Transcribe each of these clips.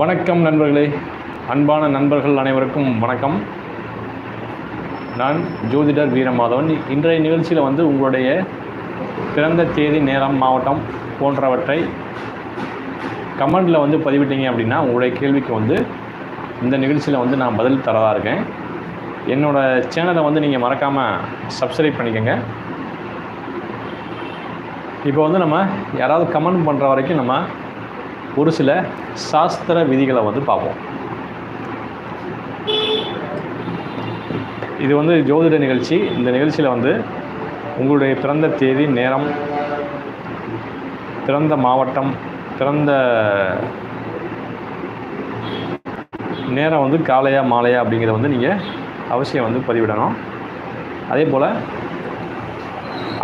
வணக்கம் நண்பர்களே. அன்பான நண்பர்கள் அனைவருக்கும் வணக்கம். நான் ஜோதிடர் வீரமாதவன். இன்றைய நிகழ்ச்சியில் வந்து உங்களுடைய பிறந்த தேதி நேரம் மாவட்டம் போன்றவற்றை கமெண்டில் வந்து பதிவிட்டீங்க அப்படின்னா உங்களுடைய கேள்விக்கு வந்து இந்த நிகழ்ச்சியில் வந்து நான் பதில் தரதாக இருக்கேன். என்னோடய சேனலை வந்து நீங்கள் மறக்காமல் சப்ஸ்கிரைப் பண்ணிக்கோங்க. இப்போ வந்து நம்ம யாராவது கமெண்ட் பண்ணுற வரைக்கும் நம்ம ஒரு சில சாஸ்திர விதிகளை வந்து பார்ப்போம். இது வந்து ஜோதிட நிகழ்ச்சி. இந்த நிகழ்ச்சியில் வந்து உங்களுடைய பிறந்த தேதி நேரம் பிறந்த மாவட்டம் பிறந்த நேரம் வந்து காலையா மாலையா அப்படிங்கிறத வந்து நீங்கள் அவசியம் வந்து பதிவிடணும். அதே போல்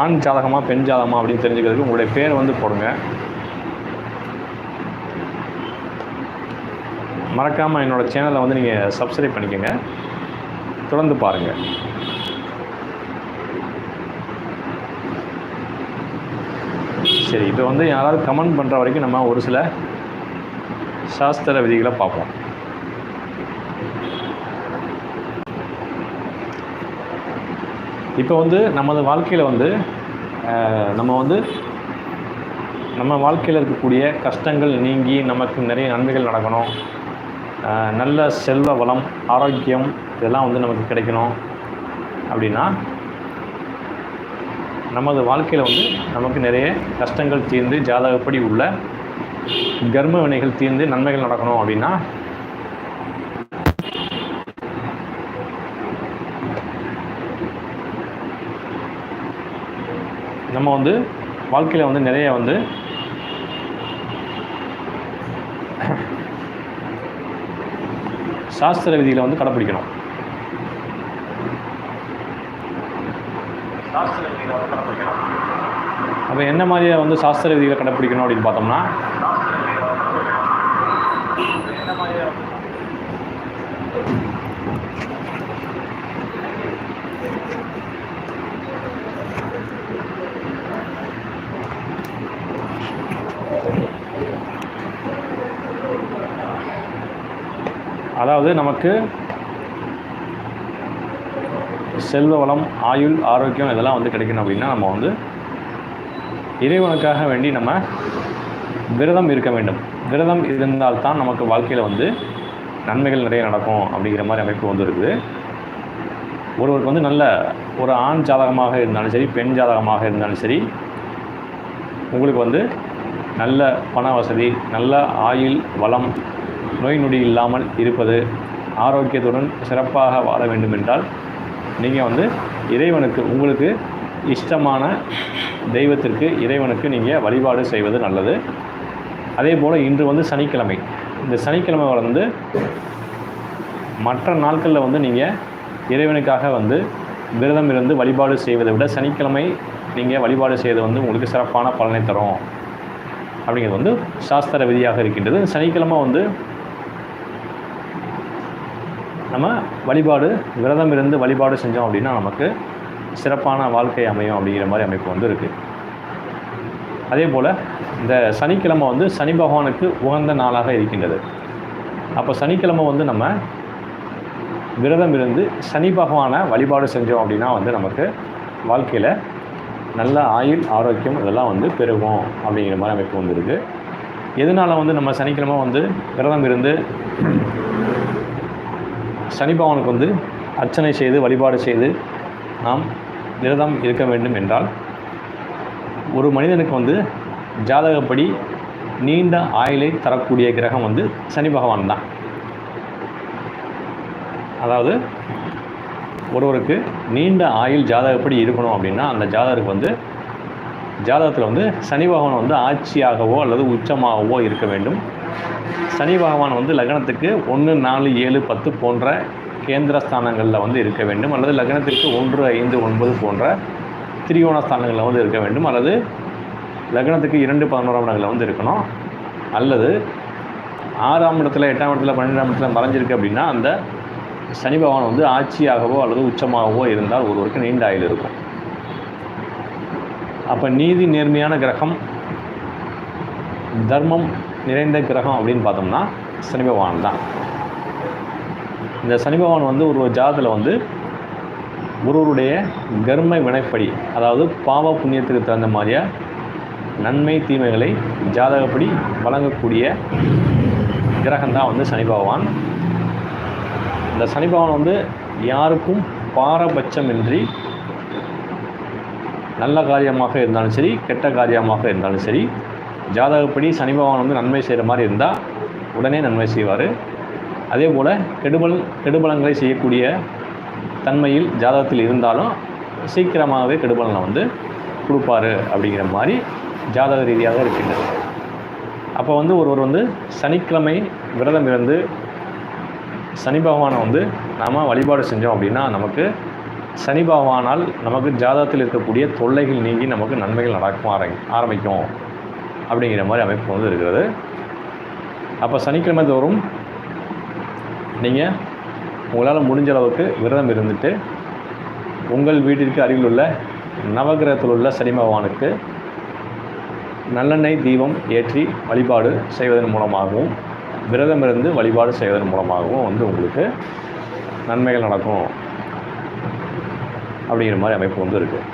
ஆண் ஜாதகமா பெண் ஜாதகமாக அப்படின்னு தெரிஞ்சுக்கிறதுக்கு உங்களுடைய பேர் வந்து போடுங்க. மறக்காமல் என்னோடய சேனலை வந்து நீங்கள் சப்ஸ்கிரைப் பண்ணிக்கோங்க. தொடர்ந்து பாருங்கள் சரி இப்போ வந்து யாராவது கமெண்ட் பண்ணுற வரைக்கும் நம்ம ஒரு சில சாஸ்திர விதிகளை பார்ப்போம். இப்போ வந்து நமது வாழ்க்கையில் வந்து நம்ம வந்து நம்ம வாழ்க்கையில் இருக்கக்கூடிய கஷ்டங்கள் நீங்கி நமக்கு நிறைய நன்மைகள் நடக்கணும். நல்ல செல்வ வளம் ஆரோக்கியம் இதெல்லாம் வந்து நமக்கு கிடைக்கணும் அப்படின்னா நமது வாழ்க்கையில் வந்து நமக்கு நிறைய கஷ்டங்கள் தீர்ந்து ஜாதகப்படி உள்ள கர்ம வினைகள் தீர்ந்து நன்மைகள் நடக்கணும் அப்படின்னா நம்ம வந்து வாழ்க்கையில் வந்து நிறைய வந்து சாஸ்திர விதிகளை வந்து கடைப்பிடிக்கணும். அப்போ என்ன மாதிரியாக வந்து சாஸ்திர விதிகளை கடைப்பிடிக்கணும் அப்படின்னு பார்த்தோம்னா? அதாவது நமக்கு செல்வ வளம் ஆயுள் ஆரோக்கியம் இதெல்லாம் வந்து கிடைக்கணும் அப்படின்னா நம்ம வந்து இறைவனுக்காக வேண்டி நம்ம விரதம் இருக்க வேண்டும். விரதம் இருந்தால்தான் நமக்கு வாழ்க்கையில் வந்து நன்மைகள் நிறைய நடக்கும் அப்படிங்கிற மாதிரி அமைப்பு வந்து இருக்குது ஒருவருக்கு வந்து நல்ல ஒரு ஆண் ஜாதகமாக இருந்தாலும் சரி பெண் ஜாதகமாக இருந்தாலும் சரி உங்களுக்கு வந்து நல்ல பண வசதி நல்ல ஆயுள் வளம் நோய் நொடி இல்லாமல் இருப்பது ஆரோக்கியத்துடன் சிறப்பாக வாழ வேண்டும் என்றால் நீங்கள் வந்து இறைவனுக்கு உங்களுக்கு இஷ்டமான தெய்வத்திற்கு இறைவனுக்கு நீங்கள் வழிபாடு செய்வது நல்லது. அதே போல் இன்று வந்து சனிக்கிழமை. இந்த சனிக்கிழமை வந்து மற்ற நாட்களில் வந்து நீங்கள் இறைவனுக்காக வந்து விரதம் இருந்து வழிபாடு செய்வதை விட சனிக்கிழமை நீங்கள் வழிபாடு செய்வது வந்து உங்களுக்கு சிறப்பான பலனை தரும். அப்படிங்கிறது வந்து சாஸ்திர விதியாக இருக்கின்றது. சனிக்கிழமை வந்து நம்ம வழிபாடு விரதம் இருந்து வழிபாடு செஞ்சோம் அப்படின்னா நமக்கு சிறப்பான வாழ்க்கை அமையும் அப்படிங்கிற மாதிரி அமைப்பு வந்து இருக்குது அதே போல் இந்த சனிக்கிழமை வந்து சனி பகவானுக்கு உகந்த நாளாக இருக்கின்றது. அப்போ சனிக்கிழமை வந்து நம்ம விரதம் இருந்து சனி பகவானை வழிபாடு செஞ்சோம் அப்படின்னா வந்து நமக்கு வாழ்க்கையில் நல்ல ஆயுள் ஆரோக்கியம் இதெல்லாம் வந்து பெருகும் அப்படிங்கிற மாதிரி அமைப்பு வந்துருக்கு. எதனால் வந்து நம்ம சனிக்கிழமை வந்து விரதம் இருந்து சனி பகவானுக்கு வந்து அர்ச்சனை செய்து வழிபாடு செய்து நாம் விரதம் இருக்க வேண்டும் என்றால் ஒரு மனிதனுக்கு வந்து ஜாதகப்படி நீண்ட ஆயுளை தரக்கூடிய கிரகம் வந்து சனி பகவான் தான். அதாவது ஒருவருக்கு நீண்ட ஆயுள் ஜாதகப்படி இருக்கணும் அப்படின்னா அந்த ஜாதகருக்கு வந்து ஜாதகத்தில் வந்து சனி பகவான் வந்து ஆட்சியாகவோ அல்லது உச்சமாகவோ இருக்க வேண்டும். சனி பகவான் வந்து லக்னத்துக்கு ஒன்று நாலு ஏழு பத்து போன்ற கேந்திர ஸ்தானங்களில் வந்து இருக்க வேண்டும். அல்லது லக்னத்திற்கு ஒன்று ஐந்து ஒன்பது போன்ற திரிகோண ஸ்தானங்களில் வந்து இருக்க வேண்டும். அல்லது லக்னத்துக்கு இரண்டு பதினோராம் இடங்களில் வந்து இருக்கணும். அல்லது ஆறாம் இடத்துல எட்டாம் இடத்துல பன்னெண்டாம் இடத்துல மறைஞ்சிருக்கு அப்படின்னா அந்த சனி பகவான் வந்து ஆட்சியாகவோ அல்லது உச்சமாகவோ இருந்தால் ஒருவருக்கு நீண்ட ஆயுள் இருக்கும். அப்போ நீதி நேர்மையான கிரகம் தர்மம் நிறைந்த கிரகம் அப்படின்னு பார்த்தோம்னா சனி பகவான் தான். இந்த சனி பகவான் வந்து ஒரு ஜாதத்தில் வந்து ஒருவருடைய கர்ம வினைப்படி அதாவது பாவ புண்ணியத்துக்கு தகுந்த மாதிரியாக நன்மை தீமைகளை ஜாதகப்படி வழங்கக்கூடிய கிரகம்தான் வந்து சனி பகவான். இந்த சனி பகவான் வந்து யாருக்கும் பாரபட்சமின்றி நல்ல காரியமாக இருந்தாலும் சரி கெட்ட காரியமாக இருந்தாலும் சரி ஜாதகப்படி சனி பகவான் வந்து நன்மை செய்கிற மாதிரி இருந்தால் உடனே நன்மை செய்வார். அதே போல் கெடுபல் கெடுபலங்களை செய்யக்கூடிய தன்மையில் ஜாதகத்தில் இருந்தாலும் சீக்கிரமாகவே கெடுபலனை வந்து கொடுப்பாரு அப்படிங்கிற மாதிரி ஜாதக ரீதியாக இருக்கின்றது. அப்போ வந்து ஒருவர் வந்து சனிக்கிழமை விரதம் இருந்து சனி பகவானை வந்து நாம் வழிபாடு செஞ்சோம் அப்படின்னா நமக்கு சனி பகவானால் நமக்கு ஜாதகத்தில் இருக்கக்கூடிய தொல்லைகள் நீங்கி நமக்கு நன்மைகள் நடக்கும் ஆரம்பிக்கும். அப்படிங்கிற மாதிரி அமைப்பு வந்து இருக்கிறது. அப்போ சனிக்கிழமை தோறும் நீங்கள் உங்களால் முடிஞ்ச அளவுக்கு விரதம் இருந்துட்டு உங்கள் வீட்டிற்கு அருகில் உள்ள நவகிரகத்தில் உள்ள சனி பகவானுக்கு நல்லெண்ணெய் தீபம் ஏற்றி வழிபாடு செய்வதன் மூலமாகவும் விரதம் இருந்து வழிபாடு செய்வதன் மூலமாகவும் வந்து உங்களுக்கு நன்மைகள் நடக்கும் அப்படிங்கிற மாதிரி அமைப்பு வந்து இருக்குது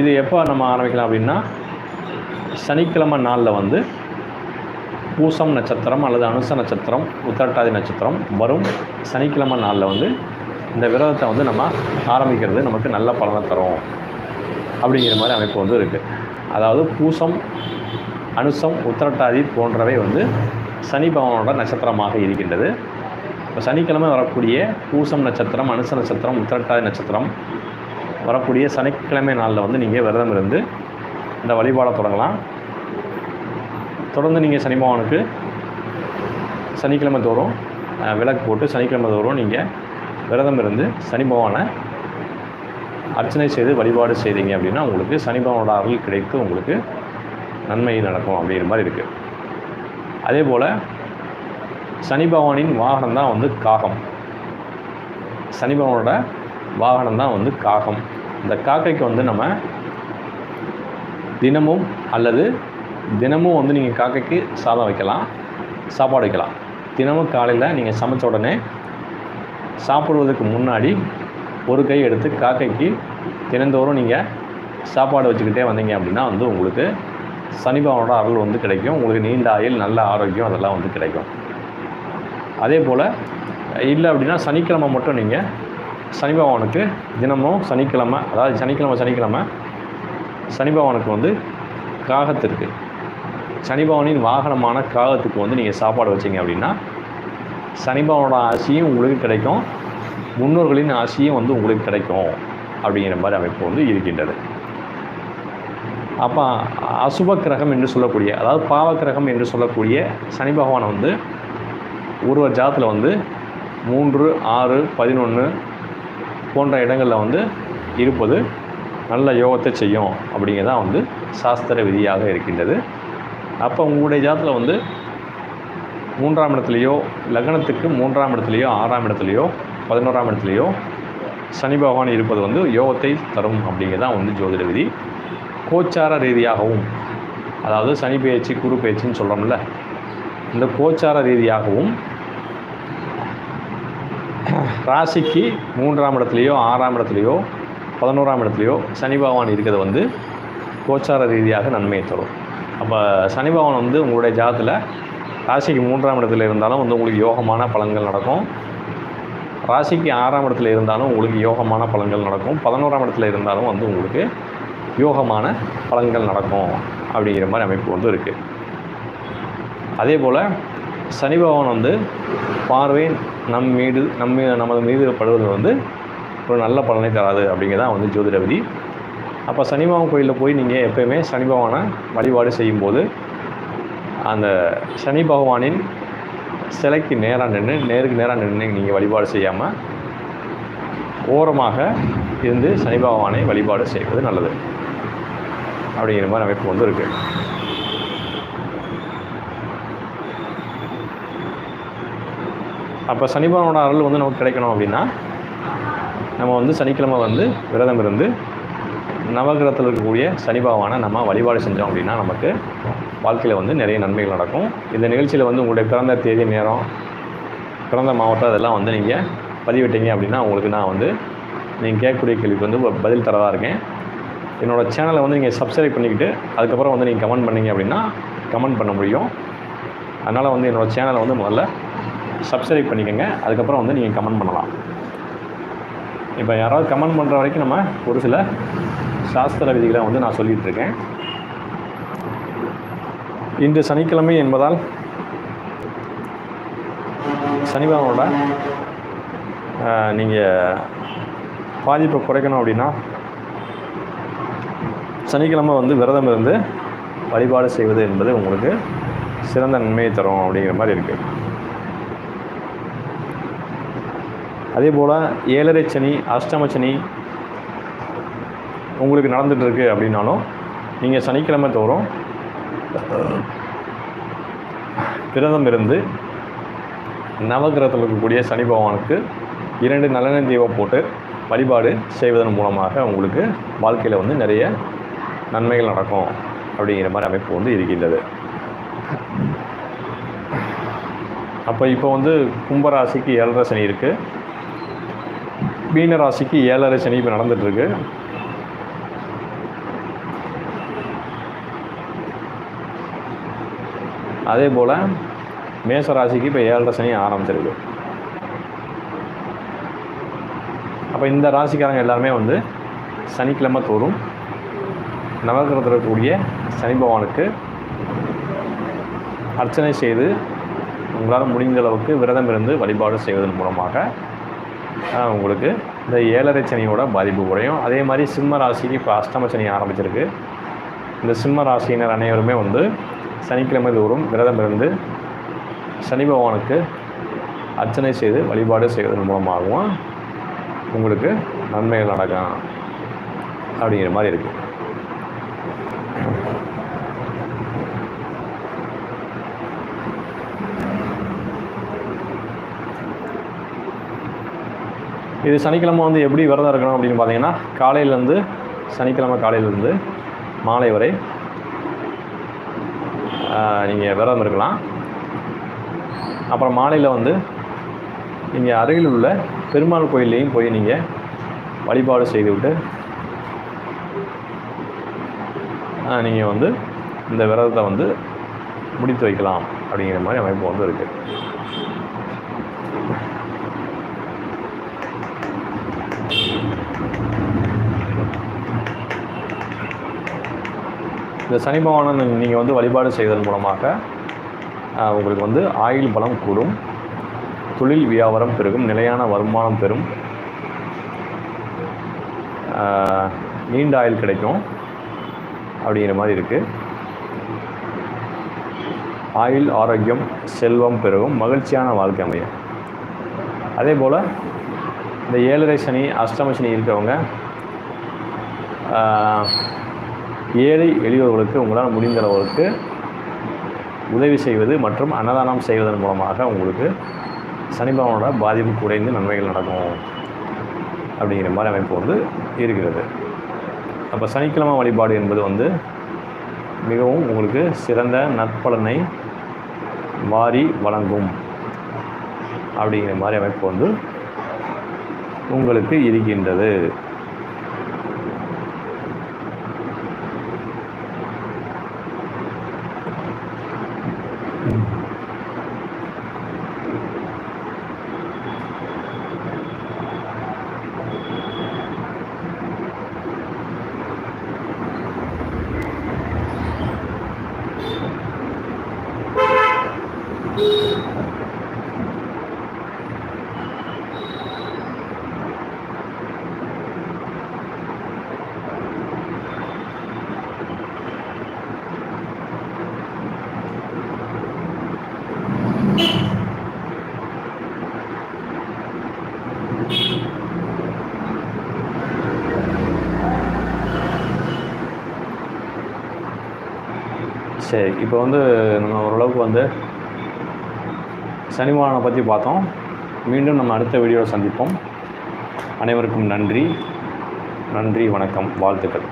இது எப்போ நம்ம ஆரம்பிக்கலாம் அப்படின்னா சனிக்கிழமை நாளில் வந்து பூசம் நட்சத்திரம் அல்லது அனுச நட்சத்திரம் உத்திரட்டாதி நட்சத்திரம் வரும். சனிக்கிழமை நாளில் வந்து இந்த விரதத்தை வந்து நம்ம ஆரம்பிக்கிறது நமக்கு நல்ல பலனை தரும் அப்படிங்கிற மாதிரி அமைப்பு வந்து இருக்குது அதாவது பூசம் அனுசம் உத்திரட்டாதி போன்றவை வந்து சனி பகவானோட நட்சத்திரமாக இருக்கின்றது. இப்போ சனிக்கிழமை வரக்கூடிய பூசம் நட்சத்திரம் அனுச நட்சத்திரம் உத்திரட்டாதி நட்சத்திரம் வரக்கூடிய சனிக்கிழமை நாளில் வந்து நீங்கள் விரதம் இருந்து இந்த வழிபாடை தொடங்கலாம். தொடர்ந்து நீங்கள் சனி பகவானுக்கு சனிக்கிழமை தோறும் விளக்கு போட்டு சனிக்கிழமை தோறும் நீங்கள் விரதம் இருந்து சனி பகவானை அர்ச்சனை செய்து வழிபாடு செய்தீங்க அப்படின்னா உங்களுக்கு சனி பகவானோட அருள் கிடைத்து உங்களுக்கு நன்மை நடக்கும் அப்படிங்கிற மாதிரி இருக்குது அதே போல் சனி பகவானின் வாகனம் தான் வந்து காகம். சனி பகவானோட வாகனம் தான் வந்து காகம். இந்த காக்கைக்கு வந்து நம்ம தினமும் அல்லது தினமும் வந்து நீங்கள் காக்கைக்கு சாதம் வைக்கலாம் சாப்பாடு வைக்கலாம். தினமும் காலையில் நீங்கள் சமைச்ச உடனே சாப்பிடுவதற்கு முன்னாடி ஒரு கை எடுத்து காக்கைக்கு தினந்தோறும் நீங்கள் சாப்பாடு வச்சுக்கிட்டே வந்தீங்க அப்படின்னா வந்து உங்களுக்கு சனிபாவனோட அருள் வந்து கிடைக்கும். உங்களுக்கு நீண்ட ஆயில் நல்ல ஆரோக்கியம் அதெல்லாம் வந்து கிடைக்கும். அதே போல் இல்லை அப்படின்னா சனிக்கிழமை மட்டும் நீங்கள் சனிபாவனுக்கு தினமும் சனிக்கிழமை அதாவது சனிக்கிழமை சனிக்கிழமை சனி பகவானுக்கு வந்து காகத்திற்கு சனி பகவானின் வாகனமான காகத்துக்கு வந்து நீங்கள் சாப்பாடு வச்சீங்க அப்படின்னா சனி பகவானோட ஆசையும் உங்களுக்கு கிடைக்கும். முன்னோர்களின் ஆசையும் வந்து உங்களுக்கு கிடைக்கும் அப்படிங்கிற மாதிரி அமைப்பு வந்து இருக்கின்றது. அப்போ அசுப கிரகம் என்று சொல்லக்கூடிய அதாவது பாவ கிரகம் என்று சொல்லக்கூடிய சனி பகவான் வந்து ஒருவர் ஜாதத்தில் வந்து மூன்று ஆறு பதினொன்று போன்ற இடங்களில் வந்து இருப்பது நல்ல யோகத்தை செய்யும் அப்படிங்கிறதான் வந்து சாஸ்திர விதியாக இருக்கின்றது. அப்போ உங்களுடைய ஜாதத்தில் வந்து மூன்றாம் இடத்துலையோ லக்னத்துக்கு மூன்றாம் இடத்துலையோ ஆறாம் இடத்துலையோ பதினோராம் இடத்துலையோ சனி பகவான் இருப்பது வந்து யோகத்தை தரும் அப்படிங்கிறதான் வந்து ஜோதிட விதி. கோச்சார ரீதியாகவும் அதாவது சனி பயிற்சி குரு பயிற்சின்னு சொல்கிறோம்ல இந்த கோச்சார ரீதியாகவும் ராசிக்கு மூன்றாம் இடத்துலையோ ஆறாம் இடத்துலையோ பதினோராம் இடத்துலையோ சனி பகவான் இருக்கிறது வந்து கோச்சார ரீதியாக நன்மையை தரும். அப்போ சனி பகவான் வந்து உங்களுடைய ஜாதத்தில் ராசிக்கு மூன்றாம் இடத்துல இருந்தாலும் வந்து உங்களுக்கு யோகமான பலன்கள் நடக்கும். ராசிக்கு ஆறாம் இடத்துல இருந்தாலும் உங்களுக்கு யோகமான பலன்கள் நடக்கும். பதினோராம் இடத்துல இருந்தாலும் வந்து உங்களுக்கு யோகமான பலன்கள் நடக்கும் அப்படிங்கிற மாதிரி அமைப்பு வந்து இருக்குது அதே போல் சனி பகவான் வந்து பார்வை நம் மீது நம்ம நமது மீது படுவது வந்து ஒரு நல்ல பலனை தராது அப்படிங்கிறதான் வந்து ஜோதிட விதி. அப்போ சனிபாவன் கோயிலில் போய் நீங்கள் எப்பயுமே சனி பகவானை வழிபாடு செய்யும்போது அந்த சனி பகவானின் சிலைக்கு நேராக நின்று நேருக்கு நேராக நின்று நீங்கள் வழிபாடு செய்யாமல் ஓரமாக இருந்து சனி பகவானை வழிபாடு செய்வது நல்லது. அப்படிங்கிற மாதிரி அமைப்பு வந்து இருக்குது அப்போ சனி பகவானோட அருள் வந்து நமக்கு கிடைக்கணும் அப்படின்னா நம்ம வந்து சனிக்கிழமை வந்து விரதம் இருந்து நவகிரகத்தில் இருக்கக்கூடிய சனி பகவானை நம்ம வழிபாடு செஞ்சோம் அப்படின்னா நமக்கு வாழ்க்கையில் வந்து நிறைய நன்மைகள் நடக்கும். இந்த நிகழ்ச்சியில் வந்து உங்களுடைய பிறந்த தேதி நேரம் பிறந்த மாவட்டம் அதெல்லாம் வந்து நீங்கள் பதிவிட்டீங்க அப்படின்னா உங்களுக்கு நான் வந்து நீங்கள் கேட்கக்கூடிய கேள்விக்கு வந்து ஒரு பதில் தரதாக இருக்கேன். என்னோடய சேனலை வந்து நீங்கள் சப்ஸ்கிரைப் பண்ணிக்கிட்டு அதுக்கப்புறம் வந்து நீங்கள் கமெண்ட் பண்ணீங்க அப்படின்னா கமெண்ட் பண்ண முடியும். அதனால் வந்து என்னோடய சேனலை வந்து முதல்ல சப்ஸ்கிரைப் பண்ணிக்கோங்க. அதுக்கப்புறம் வந்து நீங்கள் கமெண்ட் பண்ணலாம். இப்போ யாராவது கமெண்ட் பண்ணுற வரைக்கும் நம்ம ஒரு சில சாஸ்திர விதிகளை வந்து நான் சொல்லிகிட்டு இருக்கேன். இன்று சனிக்கிழமை என்பதால் சனிபகவானோட நீங்கள் பாதிப்பை குறைக்கணும் அப்படின்னா சனிக்கிழமை வந்து விரதம் இருந்து வழிபாடு செய்வது என்பது உங்களுக்கு சிறந்த நன்மையை தரும் அப்படிங்கிற மாதிரி இருக்குது அதே போல் ஏழரை சனி அஷ்டம சனி உங்களுக்கு நடந்துகிட்ருக்கு அப்படின்னாலும் நீங்கள் சனிக்கிழமை தோறும் விரதம் இருந்து நவகிரகத்தில் இருக்கக்கூடிய சனி பகவானுக்கு இரண்டு நலன தீபம் போட்டு வழிபாடு செய்வதன் மூலமாக உங்களுக்கு வாழ்க்கையில் வந்து நிறைய நன்மைகள் நடக்கும் அப்படிங்கிற மாதிரி அமைப்பு வந்து இருக்கின்றது. அப்போ இப்போ வந்து கும்பராசிக்கு ஏழரை சனி இருக்குது மீன ராசிக்கு ஏழரை சனி இப்போ நடந்துகிட்ருக்கு அதே போல் மேச ராசிக்கு இப்போ ஏழரை சனி ஆரம்பிச்சிருக்கு. அப்போ இந்த ராசிக்காரங்க எல்லாருமே வந்து சனிக்கிழமை தோறும் நவகிரகத்தில் இருக்கக்கூடிய சனி பகவானுக்கு அர்ச்சனை செய்து உங்களால் முடிந்த அளவுக்கு விரதம் இருந்து வழிபாடு செய்வதன் மூலமாக உங்களுக்கு இந்த ஏழரை சனியோட பாதிப்பு குறையும். அதே மாதிரி சிம்ம ராசிக்கு இப்போ அஷ்டம சனி ஆரம்பிச்சிருக்கு. இந்த சிம்ம ராசியினர் அனைவருமே வந்து சனிக்கிழமை தோறும் விரதம் இருந்து சனி பகவானுக்கு அர்ச்சனை செய்து வழிபாடு செய்வதன் மூலமாகவும் உங்களுக்கு நன்மைகள் நடக்கும். அப்படிங்கிற மாதிரி இருக்குது இது சனிக்கிழமை வந்து எப்படி விரதம் இருக்கணும் அப்படின்னு பார்த்தீங்கன்னா காலையிலேருந்து சனிக்கிழமை காலையிலேருந்து மாலை வரை நீங்கள் விரதம் இருக்கலாம். அப்புறம் மாலையில் வந்து நீங்கள் அருகில் உள்ள பெருமாள் கோயில்லையும் போய் நீங்கள் வழிபாடு செய்துவிட்டு நீங்கள் வந்து இந்த விரதத்தை வந்து முடித்து வைக்கலாம் அப்படிங்கிற மாதிரி அமைப்பு வந்து இருக்குது இந்த சனி பகவானை நீங்கள் வந்து வழிபாடு செய்வதன் மூலமாக உங்களுக்கு வந்து ஆயுள் பலம் கூடும் தொழில் வியாபாரம் பெருகும் நிலையான வருமானம் பெறும் நீண்ட ஆயுள் கிடைக்கும் அப்படிங்கிற மாதிரி இருக்குது ஆயுள் ஆரோக்கியம் செல்வம் பெருகும் மகிழ்ச்சியான வாழ்க்கை அமையும். அதே போல் இந்த ஏழரை சனி அஷ்டம சனி இருக்கிறவங்க ஏழை எளியவர்களுக்கு உங்களால் முடிந்த அளவுக்கு உதவி செய்வது மற்றும் அன்னதானம் செய்வதன் மூலமாக உங்களுக்கு சனிபாவனோட பாதிப்பு குறைந்து நன்மைகள் நடக்கும் அப்படிங்கிற மாதிரி அமைப்பு வந்து இருக்கிறது. அப்போ சனிக்கிழமை வழிபாடு என்பது வந்து மிகவும் உங்களுக்கு சிறந்த நற்பலனை வாரி வழங்கும் அப்படிங்கிற மாதிரி அமைப்பு வந்து உங்களுக்கு இருக்கின்றது. சரி இப்போ வந்து நம்ம ஓரளவுக்கு வந்து சனிவானை பற்றி பார்த்தோம். மீண்டும் நம்ம அடுத்த வீடியோவில் சந்திப்போம். அனைவருக்கும் நன்றி. நன்றி வணக்கம் வாழ்த்துக்கள்.